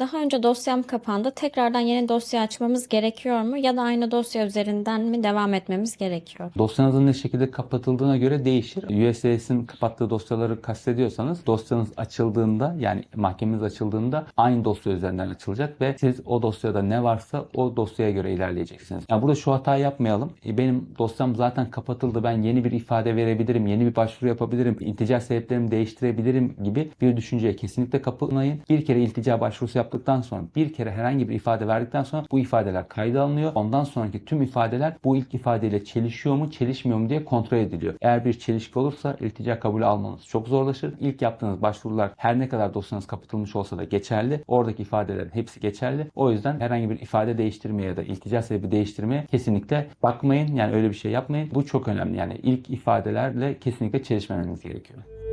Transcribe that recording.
Daha önce dosyam kapandı. Tekrardan yeni dosya açmamız gerekiyor mu? Ya da aynı dosya üzerinden mi devam etmemiz gerekiyor? Dosyanızın ne şekilde kapatıldığına göre değişir. USCIS'in kapattığı dosyaları kastediyorsanız dosyanız açıldığında yani mahkemeniz açıldığında aynı dosya üzerinden açılacak ve siz o dosyada ne varsa o dosyaya göre ilerleyeceksiniz. Yani burada şu hatayı yapmayalım. E, Benim dosyam zaten kapatıldı. Ben yeni bir ifade verebilirim, yeni bir başvuru yapabilirim, iltica sebeplerimi değiştirebilirim gibi bir düşünceye kesinlikle kapılmayın. Bir kere iltica başvurusu yaptıktan sonra, bir kere herhangi bir ifade verdikten sonra bu ifadeler kayda alınıyor. Ondan sonraki tüm ifadeler bu ilk ifadeyle çelişiyor mu, çelişmiyor mu diye kontrol ediliyor. Eğer bir çelişki olursa iltica kabulü almanız çok zorlaşır. İlk yaptığınız başvurular her ne kadar dosyanız kapatılmış olsa da geçerli. Oradaki ifadelerin hepsi geçerli. O yüzden herhangi bir ifade değiştirmeye ya da iltica sebebi değiştirmeye kesinlikle bakmayın. Yani öyle bir şey yapmayın. Bu çok önemli. Yani ilk ifadelerle kesinlikle çelişmemeniz gerekiyor.